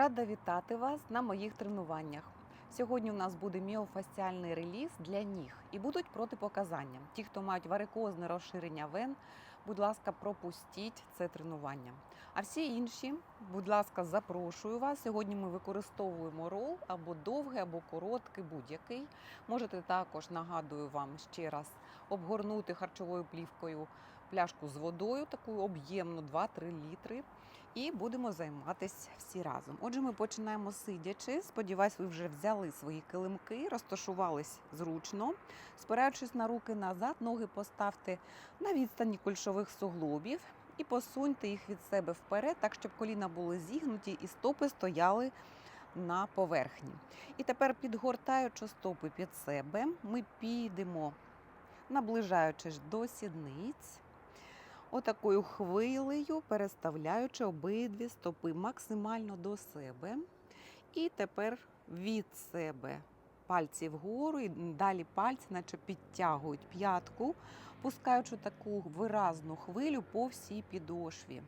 Рада вітати вас на моїх тренуваннях. Сьогодні у нас буде міофасціальний реліз для ніг і будуть протипоказання. Ті, хто мають варикозне розширення вен, будь ласка, пропустіть це тренування. А всі інші, будь ласка, запрошую вас. Сьогодні ми використовуємо рол або довгий, або короткий, будь-який. Можете також нагадую вам ще раз обгорнути харчовою плівкою пляшку з водою, таку об'ємну 2-3 літри. І будемо займатися всі разом. Отже, ми починаємо сидячи. Сподіваюсь, ви вже взяли свої килимки, розташувались зручно. Спираючись на руки назад, ноги поставте на відстані кульшових суглобів і посуньте їх від себе вперед, так щоб коліна були зігнуті і стопи стояли на поверхні. І тепер, підгортаючи стопи під себе, ми підемо, наближаючись до сідниць отакою хвилею, переставляючи обидві стопи максимально до себе. І тепер від себе пальці вгору, і далі пальці, наче підтягують п'ятку, пускаючи таку виразну хвилю по всій підошві.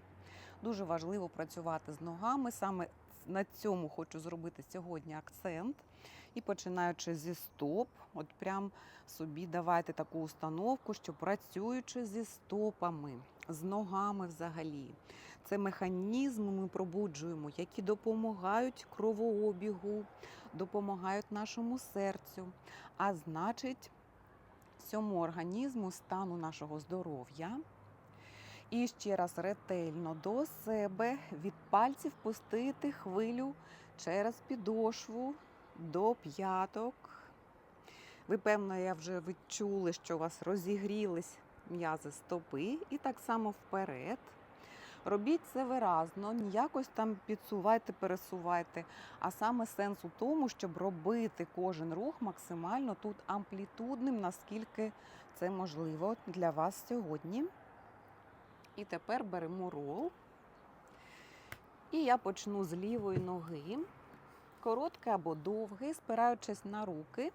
Дуже важливо працювати з ногами. Саме на цьому хочу зробити сьогодні акцент. І починаючи зі стоп, от прям собі давайте таку установку, що працюючи зі стопами, з ногами взагалі. Це механізми ми пробуджуємо, які допомагають кровообігу, допомагають нашому серцю, а значить, всьому організму, стану нашого здоров'я. І ще раз ретельно до себе від пальців пустити хвилю через підошву до п'яток. Ви, певно, я вже відчули, що у вас розігрілись м'язи стопи, і так само вперед. Робіть це виразно, ніякось там підсувайте, пересувайте. А саме сенс у тому, щоб робити кожен рух максимально тут амплітудним, наскільки це можливо для вас сьогодні. І тепер беремо рол. І я почну з лівої ноги. Короткий або довгий, спираючись на руки.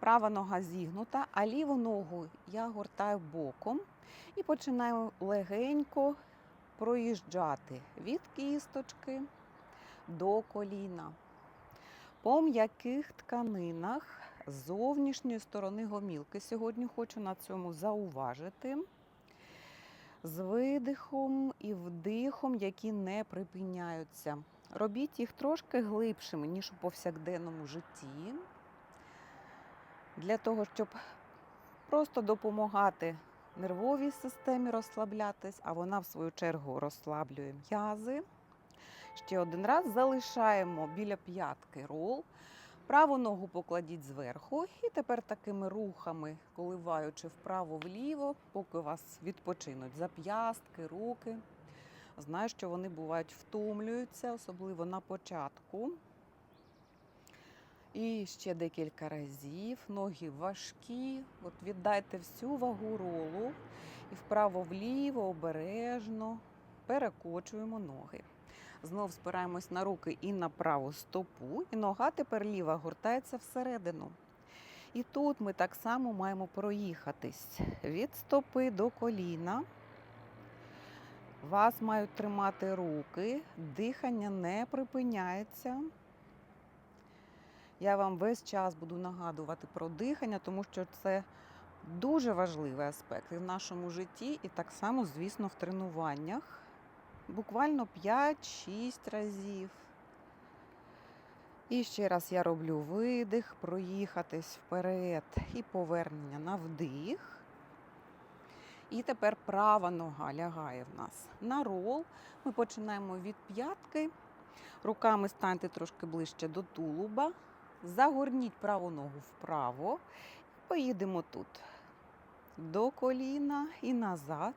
Права нога зігнута, а ліву ногу я гортаю боком і починаю легенько проїжджати від кісточки до коліна. По м'яких тканинах з зовнішньої сторони гомілки. Сьогодні хочу на цьому зауважити. З видихом і вдихом, які не припиняються. Робіть їх трошки глибшими, ніж у повсякденному житті, для того, щоб просто допомагати нервовій системі розслаблятись, а вона, в свою чергу, розслаблює м'язи. Ще один раз залишаємо біля п'ятки рол. Праву ногу покладіть зверху, і тепер такими рухами, коливаючи вправо-вліво, поки вас відпочинуть зап'ястки, руки. Знаю, що вони бувають втомлюються, особливо на початку. І ще декілька разів. Ноги важкі. От віддайте всю вагу ролу і вправо-вліво, обережно перекочуємо ноги. Знов спираємось на руки і на праву стопу, і нога тепер ліва гуртається всередину. І тут ми так само маємо проїхатись від стопи до коліна. Вас мають тримати руки, дихання не припиняється. Я вам весь час буду нагадувати про дихання, тому що це дуже важливий аспект в нашому житті, і так само, звісно, в тренуваннях. Буквально 5-6 разів. І ще раз я роблю видих, проїхатись вперед і повернення на вдих. І тепер права нога лягає в нас на рол. Ми починаємо від п'ятки. Руками станьте трошки ближче до тулуба. Загорніть праву ногу вправо. Поїдемо тут до коліна і назад.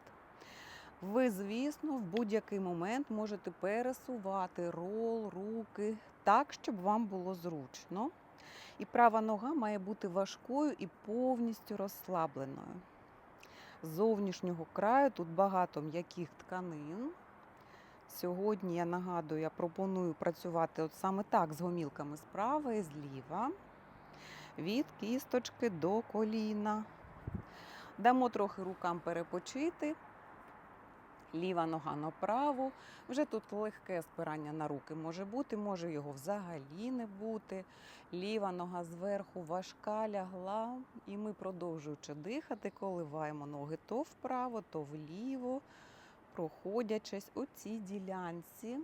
Ви, звісно, в будь-який момент можете пересувати рол, руки так, щоб вам було зручно. І права нога має бути важкою і повністю розслабленою. З зовнішнього краю тут багато м'яких тканин. Сьогодні я нагадую, я пропоную працювати от саме так з гомілками справа і зліва, від кісточки до коліна. Дамо трохи рукам перепочити. ліва нога на праву. Вже тут легке спирання на руки може бути, може його взагалі не бути. Ліва нога зверху важка лягла, і ми, продовжуючи дихати, коливаємо ноги то вправо, то вліво, проходячись у цій ділянці.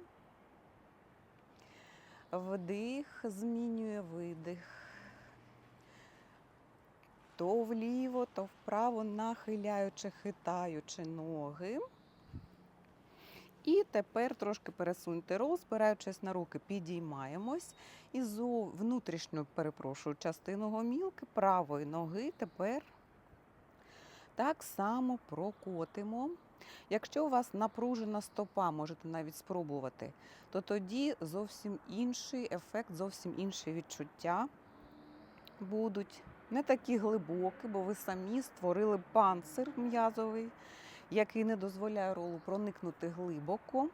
Вдих змінює видих. То вліво, то вправо, нахиляючи, хитаючи ноги. І тепер трошки пересуньте рол, спираючись на руки, підіймаємось. І зо внутрішню, перепрошую, частину гомілки правої ноги тепер так само прокотимо. Якщо у вас напружена стопа, можете навіть спробувати, то тоді зовсім інший ефект, зовсім інші відчуття будуть. Не такі глибокі, бо ви самі створили панцир м'язовий, який не дозволяє ролу проникнути глибоко.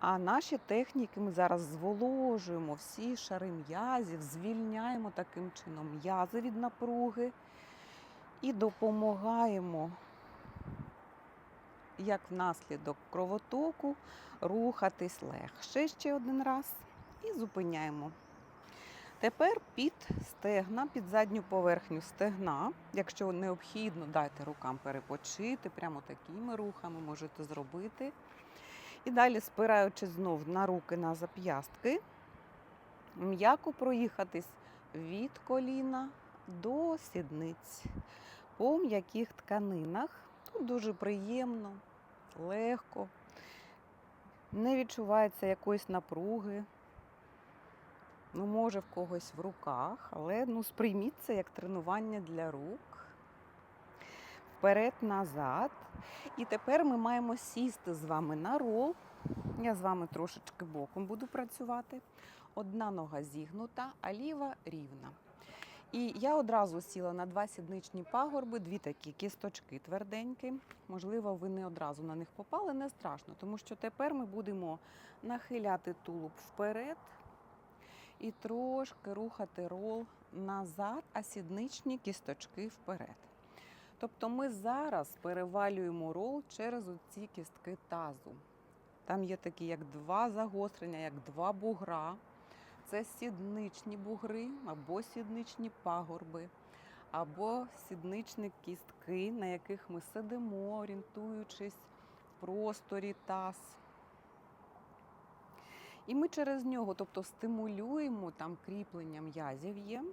А наші техніки ми зараз зволожуємо всі шари м'язів, звільняємо таким чином м'язи від напруги і допомагаємо, як внаслідок кровотоку, рухатись легше ще один раз і зупиняємо. Тепер під стегна, під задню поверхню стегна, якщо необхідно, дайте рукам перепочити, прямо такими рухами можете зробити. І далі, спираючись знов на руки на зап'ястки, м'яко проїхатись від коліна до сідниць по м'яких тканинах. Тут дуже приємно, легко, не відчувається якоїсь напруги. Ну, може, в когось в руках, але ну, сприйміть це як тренування для рук. Вперед-назад. І тепер ми маємо сісти з вами на рол. Я з вами трошечки боком буду працювати. Одна нога зігнута, а ліва рівна. І я одразу сіла на два сідничні пагорби, дві такі кісточки тверденькі. Можливо, ви не одразу на них попали, не страшно, тому що тепер ми будемо нахиляти тулуб вперед і трошки рухати рол назад, а сідничні кісточки вперед. Тобто ми зараз перевалюємо рол через ці кістки тазу. Там є такі, як два загострення, як два бугра. Це сідничні бугри або сідничні пагорби, або сідничні кістки, на яких ми сидимо, орієнтуючись в просторі таз. І ми через нього, тобто стимулюємо там кріплення м'язів є.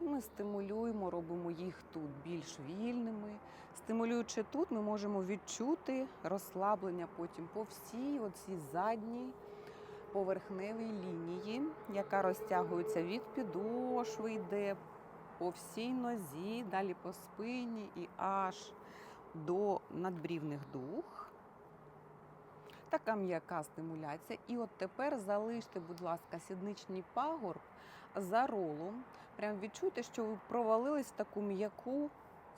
Ми стимулюємо, робимо їх тут більш вільними. Стимулюючи тут, ми можемо відчути розслаблення потім по всій оцій задній поверхневій лінії, яка розтягується від підошви, йде по всій нозі, далі по спині і аж до надбрівних дух. Така м'яка стимуляція. І от тепер залиште, будь ласка, сідничний пагорб за ролом. Прям відчуйте, що ви провалились в таку м'яку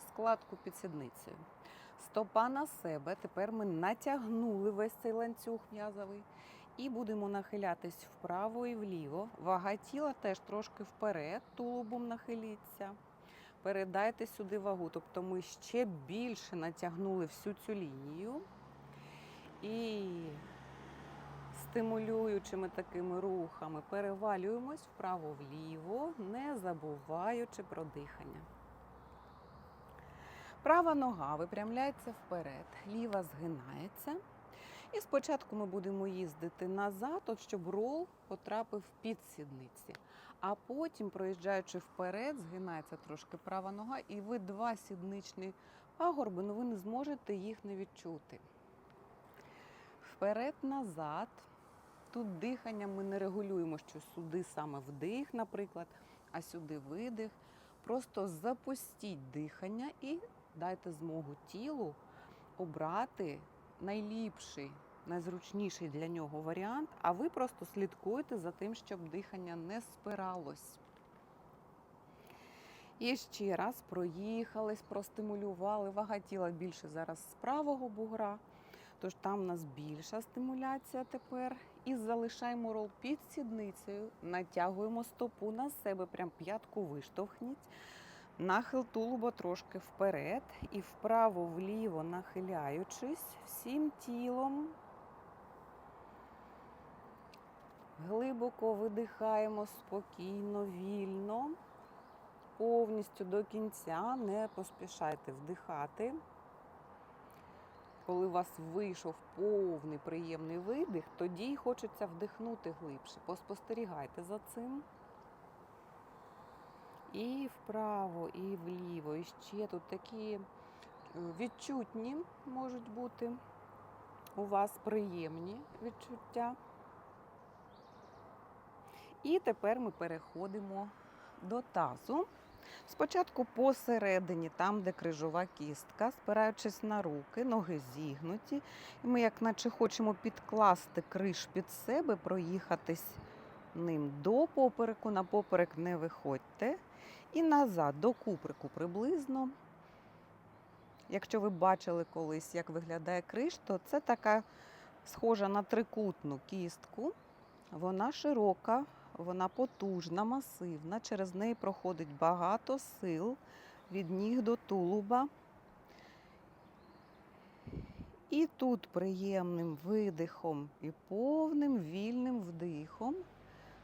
складку під сідницею. Стопа на себе. Тепер ми натягнули весь цей ланцюг м'язовий. І будемо нахилятись вправо і вліво. Вага тіла теж трошки вперед, тулубом нахиліться. Передайте сюди вагу. Тобто ми ще більше натягнули всю цю лінію. І стимулюючими такими рухами перевалюємось вправо-вліво, не забуваючи про дихання. Права нога випрямляється вперед, ліва згинається. І спочатку ми будемо їздити назад, от щоб рол потрапив під сідниці. А потім, проїжджаючи вперед, згинається трошки права нога, і ви два сідничні пагорби, ну ви не зможете їх не відчути. Вперед-назад. Тут дихання ми не регулюємо, що сюди саме вдих, наприклад, а сюди видих. Просто запустіть дихання і дайте змогу тілу обрати найліпший, найзручніший для нього варіант, а ви просто слідкуєте за тим, щоб дихання не спиралось. І ще раз проїхались, простимулювали. Вага тіла більше зараз з правого бугра, тож там у нас більша стимуляція тепер. І залишаємо рол під сідницею, натягуємо стопу на себе, прям п'ятку виштовхніть. Нахил тулуба трошки вперед і вправо-вліво нахиляючись всім тілом. Глибоко видихаємо спокійно, вільно, повністю до кінця, не поспішайте вдихати. Коли у вас вийшов повний приємний видих, тоді хочеться вдихнути глибше. Поспостерігайте за цим. І вправо, і вліво. І ще тут такі е, відчутні можуть бути у вас приємні відчуття. І тепер ми переходимо до тазу. Спочатку посередині, там, де крижова кістка, спираючись на руки, ноги зігнуті. І ми, як наче хочемо підкласти криш під себе, проїхатись ним до попереку, на поперек не виходьте. І назад до куприку приблизно. Якщо ви бачили колись, як виглядає криш, то це така схожа на трикутну кістку. Вона широка, вона потужна, масивна. Через неї проходить багато сил від ніг до тулуба. І тут приємним видихом і повним вільним вдихом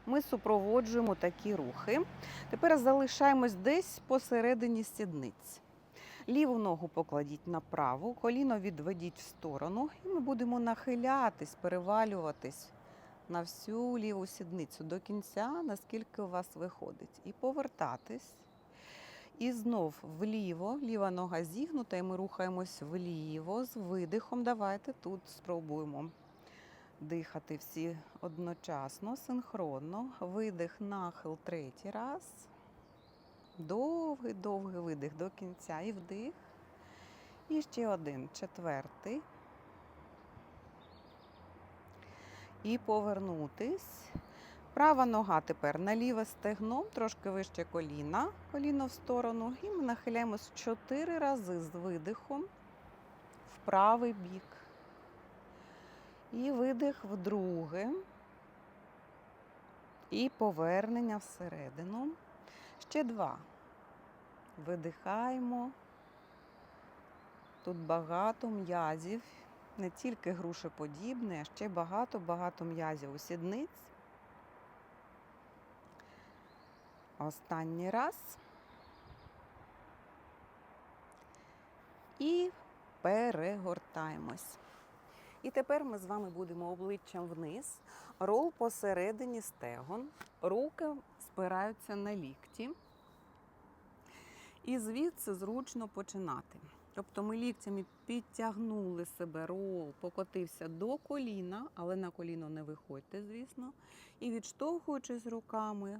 ми супроводжуємо такі рухи. Тепер залишаємось десь посередині сідниць. Ліву ногу покладіть на праву, коліно відведіть в сторону, і ми будемо нахилятись, перевалюватись на всю ліву сідницю до кінця, наскільки у вас виходить. І повертатись. І знов вліво, ліва нога зігнута, і ми рухаємось вліво з видихом. Давайте тут спробуємо дихати всі одночасно, синхронно. Видих, нахил третій раз. Довгий, довгий видих до кінця і вдих. І ще один, четвертий. І повернутись. Права нога тепер на ліве стегно, трошки вище коліна, коліно в сторону. І ми нахиляємось чотири рази з видихом в правий бік. І видих вдруге. І повернення всередину. Ще два. Видихаємо. Тут багато м'язів, не тільки грушеподібне, а ще багато-багато м'язів у сідниць. Останній раз. І перегортаємось. І тепер ми з вами будемо обличчям вниз, рол посередині стегон, руки спираються на лікті. І звідси зручно починати. Тобто ми ліктями підтягнули себе, рол покотився до коліна, але на коліно не виходьте, звісно. І відштовхуючись руками,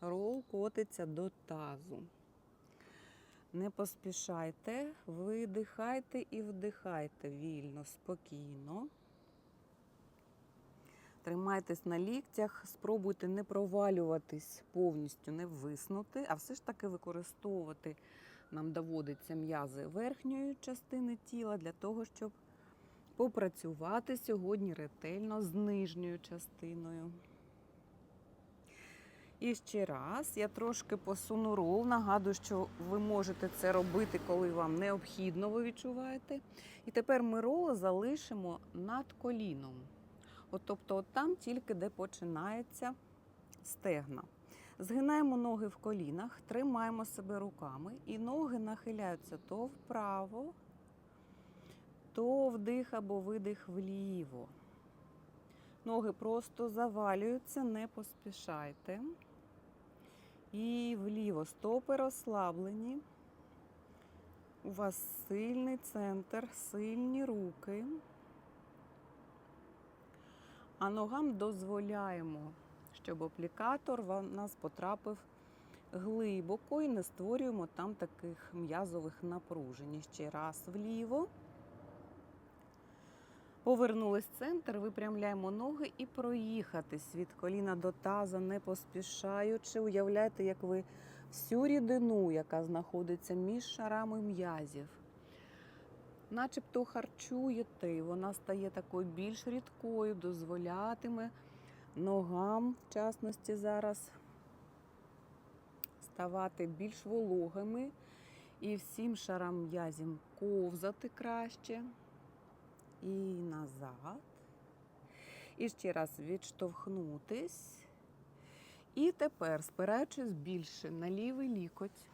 рол котиться до тазу. Не поспішайте, видихайте і вдихайте вільно, спокійно. Тримайтесь на ліктях, спробуйте не провалюватись повністю, не виснути, а все ж таки використовувати нам доводиться м'язи верхньої частини тіла для того, щоб попрацювати сьогодні ретельно з нижньою частиною. І ще раз я трошки посуну рол. Нагадую, що ви можете це робити, коли вам необхідно, ви відчуваєте. І тепер ми рол залишимо над коліном. От, тобто, от там тільки де починається стегна. Згинаємо ноги в колінах, тримаємо себе руками, і ноги нахиляються то вправо, то вдих або видих вліво. Ноги просто завалюються, не поспішайте. І вліво стопи розслаблені. У вас сильний центр, сильні руки. А ногам дозволяємо, щоб аплікатор в нас потрапив глибоко і не створюємо там таких м'язових напружень. Ще раз вліво. Повернулись в центр, випрямляємо ноги і проїхатись від коліна до таза, не поспішаючи. Уявляйте, як ви всю рідину, яка знаходиться між шарами м'язів, начебто харчуєте, і вона стає такою більш рідкою, дозволятиме ногам, в частності зараз, ставати більш вологими і всім шарам м'язів ковзати краще. І назад. І ще раз відштовхнутись. І тепер, спираючись більше на лівий лікоть,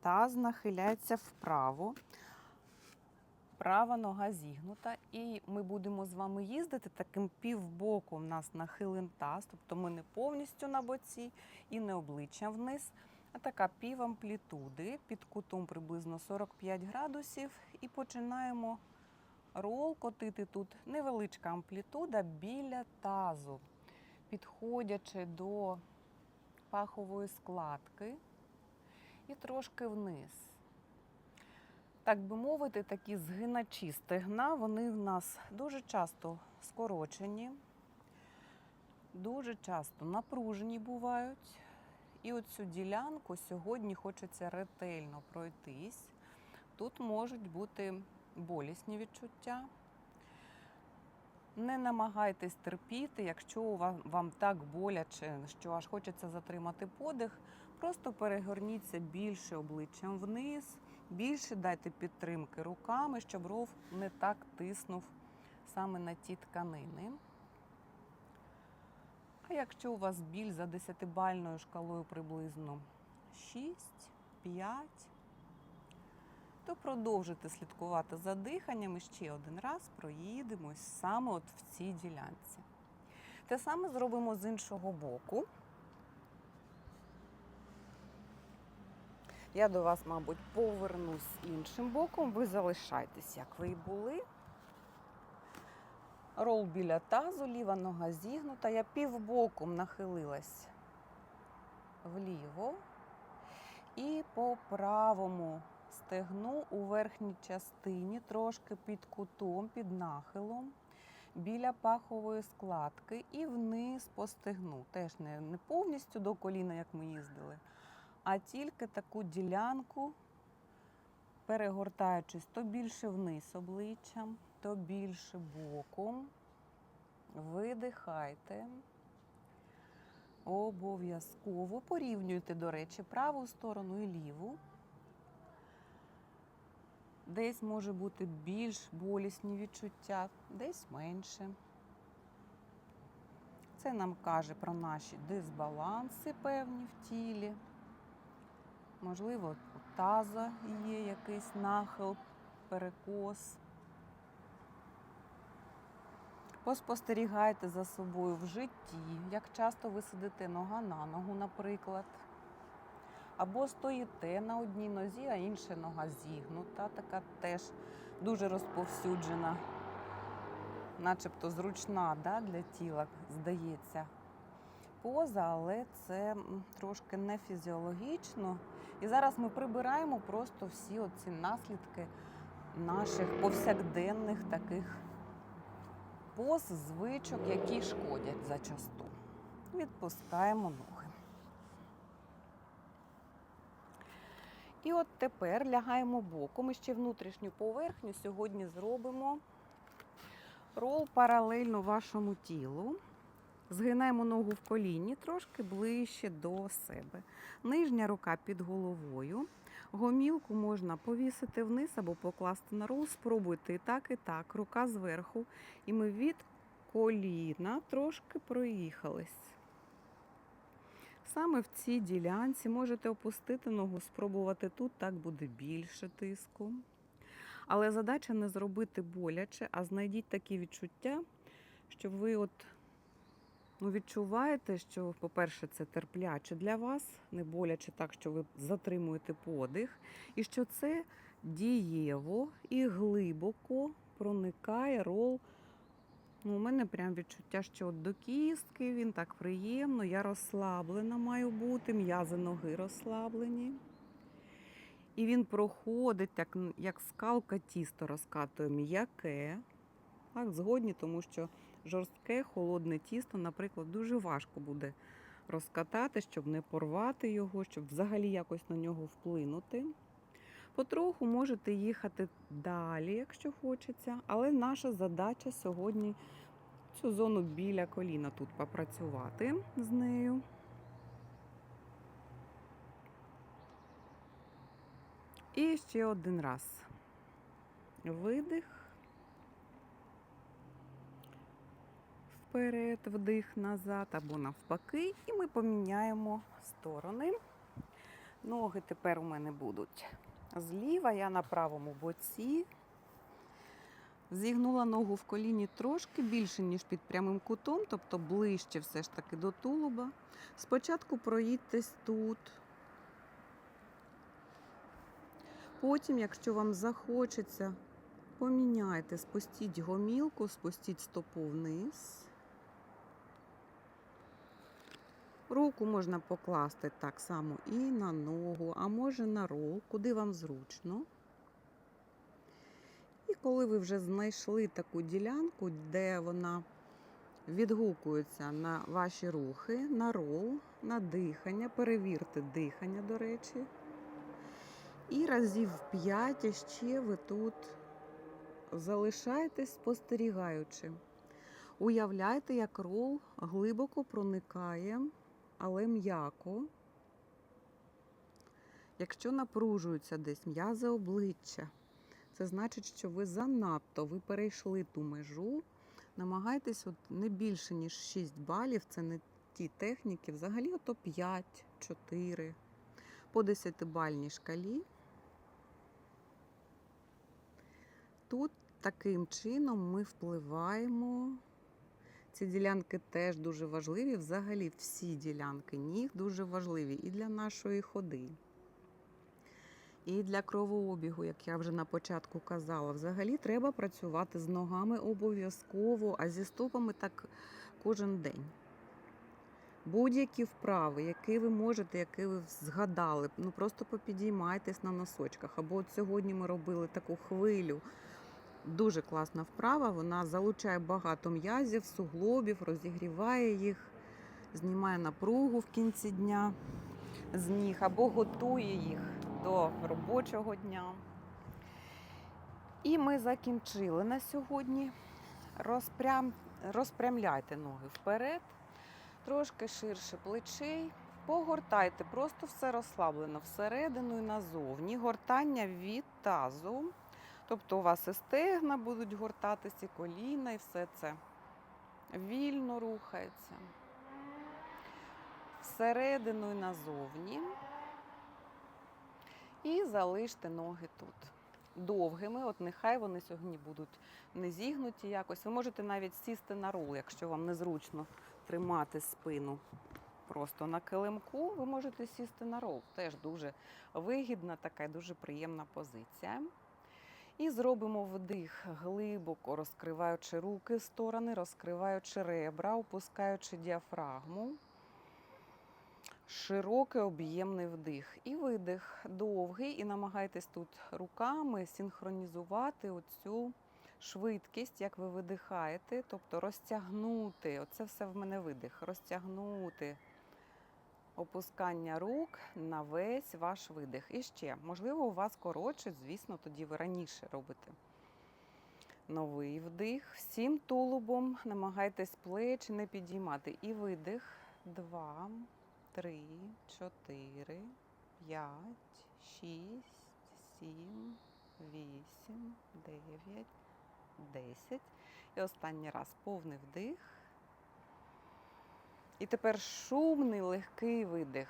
таз нахиляється вправо. Права нога зігнута, і ми будемо з вами їздити таким півбоком. У нас нахилен таз, тобто ми не повністю на боці і не обличчям вниз, а така пів амплітуди під кутом приблизно 45 градусів. І починаємо рол котити тут невеличка амплітуда біля тазу, підходячи до пахової складки і трошки вниз. Так би мовити, такі згиначі стегна, вони в нас дуже часто скорочені, дуже часто напружені бувають. І оцю ділянку сьогодні хочеться ретельно пройтись. Тут можуть бути болісні відчуття. Не намагайтесь терпіти, якщо у вас- вам так боляче, що аж хочеться затримати подих, просто перегорніться більше обличчям вниз, більше дайте підтримки руками, щоб ров не так тиснув саме на ті тканини. А якщо у вас біль за 10-бальною шкалою приблизно 6, 5, то продовжуйте слідкувати за диханням і ще один раз проїдемось саме от в цій ділянці. Те саме зробимо з іншого боку. Я до вас, мабуть, повернусь іншим боком. Ви залишайтесь, як ви і були. Рол біля тазу, ліва нога зігнута. Я півбоком нахилилась вліво і по правому стегну у верхній частині, трошки під кутом, під нахилом, біля пахової складки і вниз по стегну. Теж не, повністю до коліна, як ми їздили, а тільки таку ділянку, перегортаючись то більше вниз обличчям, то більше боком. Видихайте. Обов'язково порівнюйте, до речі, праву сторону і ліву. Десь може бути більш болісні відчуття, десь менше. Це нам каже про наші дисбаланси певні в тілі. Можливо, у таза є якийсь нахил, перекос. Поспостерігайте за собою в житті, як часто ви сидите нога на ногу, наприклад. Або стоїте на одній нозі, а інша нога зігнута, така теж дуже розповсюджена, начебто зручна да, для тіла, здається, поза, але це трошки не фізіологічно. І зараз ми прибираємо просто всі оці наслідки наших повсякденних таких поз, звичок, які шкодять зачасту. Відпускаємо ноги. І от тепер лягаємо боком. І ще внутрішню поверхню сьогодні зробимо рол паралельно вашому тілу. Згинаємо ногу в коліні трошки ближче до себе. Нижня рука під головою. Гомілку можна повісити вниз або покласти на рол. Спробуйте і так, і так. Рука зверху. І ми від коліна трошки проїхались. Саме в цій ділянці можете опустити ногу, спробувати тут, так буде більше тиску. Але задача не зробити боляче, а знайдіть такі відчуття, щоб ви от ну, відчуваєте, що, по-перше, це терпляче для вас, не боляче так, що ви затримуєте подих, і що це дієво і глибоко проникає рол. Ну, у мене прям відчуття, що от до кістки він так приємно, я розслаблена маю бути, м'язи ноги розслаблені. І він проходить, як, як скалка тісто розкатує м'яке. Так, згодні, тому що жорстке, холодне тісто, наприклад, дуже важко буде розкатати, щоб не порвати його, щоб взагалі якось на нього вплинути. Потроху можете їхати далі, якщо хочеться, але наша задача сьогодні цю зону біля коліна тут попрацювати з нею. І ще один раз. Видих. Вперед, вдих назад або навпаки. І ми поміняємо сторони. Ноги тепер у мене будуть зліва, я на правому боці. Зігнула ногу в коліні трошки більше, ніж під прямим кутом, тобто ближче все ж таки до тулуба. Спочатку проїдьтесь тут. Потім, якщо вам захочеться, поміняйте, спустіть гомілку, спустіть стопу вниз. Руку можна покласти так само і на ногу, а може на рол, куди вам зручно. І коли ви вже знайшли таку ділянку, де вона відгукується на ваші рухи, на рол, на дихання, перевірте дихання, до речі. І разів 5 ще ви тут залишаєтесь спостерігаючи. Уявляйте, як рол глибоко проникає, але м'яко. Якщо напружуються десь м'язи обличчя, це значить, що ви занадто ви перейшли ту межу. Намагайтесь от не більше, ніж 6 балів. Це не ті техніки. Взагалі ото 5, 4 по 10-бальній шкалі. Тут таким чином ми впливаємо. Ці ділянки теж дуже важливі. Взагалі, всі ділянки ніг дуже важливі і для нашої ходи, і для кровообігу, як я вже на початку казала. Взагалі треба працювати з ногами обов'язково, а зі стопами так кожен день. Будь-які вправи, які ви можете, які ви згадали, ну просто попідіймайтесь на носочках. Або от сьогодні ми робили таку хвилю. Дуже класна вправа. Вона залучає багато м'язів, суглобів, розігріває їх, знімає напругу в кінці дня з ніг або готує їх до робочого дня. І ми закінчили на сьогодні. Розпрям... Розпрямляйте ноги вперед, трошки ширше плечей. Погортайте, просто все розслаблено всередину і назовні. Гортання від тазу. Тобто у вас і стегна будуть гортатися, і коліна, і все це вільно рухається. Всередину і назовні. І залиште ноги тут. Довгими, от нехай вони сьогодні будуть не зігнуті якось. Ви можете навіть сісти на рул, якщо вам незручно тримати спину просто на килимку, ви можете сісти на рол. Теж дуже вигідна, така і дуже приємна позиція. І зробимо вдих глибоко, розкриваючи руки в сторони, розкриваючи ребра, опускаючи діафрагму. Широкий об'ємний вдих. І видих довгий. І намагайтесь тут руками синхронізувати оцю швидкість, як ви видихаєте, тобто розтягнути. Оце все в мене видих. Розтягнути опускання рук на весь ваш видих. І ще, можливо, у вас коротше, звісно, тоді ви раніше робите. Новий вдих. Всім тулубом намагайтесь плечі не підіймати. І видих. Два, три, чотири, п'ять, шість, сім, вісім, дев'ять, десять. І останній раз повний вдих. І тепер шумний легкий видих.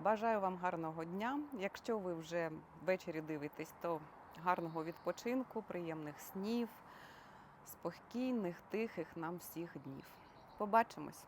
Бажаю вам гарного дня. Якщо ви вже ввечері дивитесь, то гарного відпочинку, приємних снів, спокійних, тихих нам всіх днів. Побачимось!